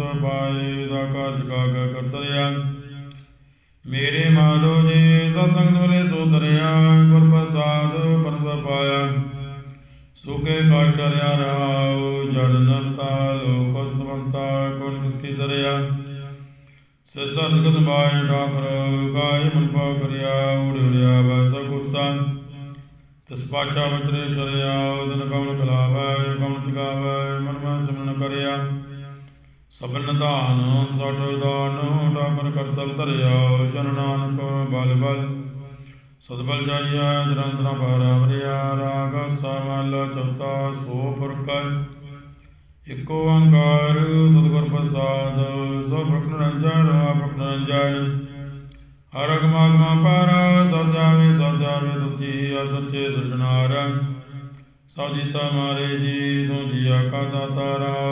ਅੰਤ ਪਾਏ ਦਾ ਕਾਰਜ ਕਾਗ ਕਰਤਰਿਆ। ਮੇਰੇ ਮਾਧੋ ਜੀ ਸਤਸੰਗ ਮਿਲੇ ਸੋ ਗੁਰ ਪ੍ਰਸਾਦ ਪਰਮ ਪਾਇਆ। ਸੁਕੇ ਕਾਸ਼ਟ ਰਿਆ ਰਹਾਉ, ਜਲ ਨਰਤਾ, ਲੋਕ ਸੁਤਵੰਤਾ ਕੋਣ ਕਿਸਕੀ ਦਰਿਆ। ਸਸਾ ਜਗਤ ਮਾਏ ਡਾਕਰ ਗਾਏ ਮਨ ਪਾ ਕਰਿਆ ਉੜਿਆ ਬਸ ਗੁੱਸਾ। ਤਿਸ ਪਾਛਾ ਵਿਚਰੇ ਸਰਿਆ ਉਦਨ ਕਮਨ ਕਲਾਵੈ ਕਮਨ ਚਗਾਵੈ, ਮਨ ਮਨ ਸਿਮਰਨ ਕਰਿਆ। ਸਭਨ ਦਾਨ ਸਟ ਦਾਨ ਡਾਕਰ ਕਰਤਲ ਧਰਿਆ, ਚਰਨ ਨਾਨਕ, ਬਲ ਬਲ। ਸਤਬਲ ਜਾਈਆ ਨਿਰੰਤਰ ਭਾਰਾ ਰਾਗ ਸਮਲ ਚੌਥਾ ਸੋ ਫੁਰਕ ਇਕ ਓੰਕਾਰ ਸਤਿਗੁਰ ਪ੍ਰਸਾਦ ਸੋ ਭਗਤ ਨਿਰੰਜਨ ਭਗਤ ਨਿਰੰਜਨ। ਹਰ ਗਮਾਗਮਾ ਪਰ, ਸਭ ਜਾਵੇ, ਸਭ ਅਸੱਚੇ ਸਜਣਾਰ ਸਭ ਜੀਤਾ ਮਾਰੇ ਜੀ ਤੂੰ ਜੀਆ ਕਾ ਦਾਤਾਰਾ ਚਾ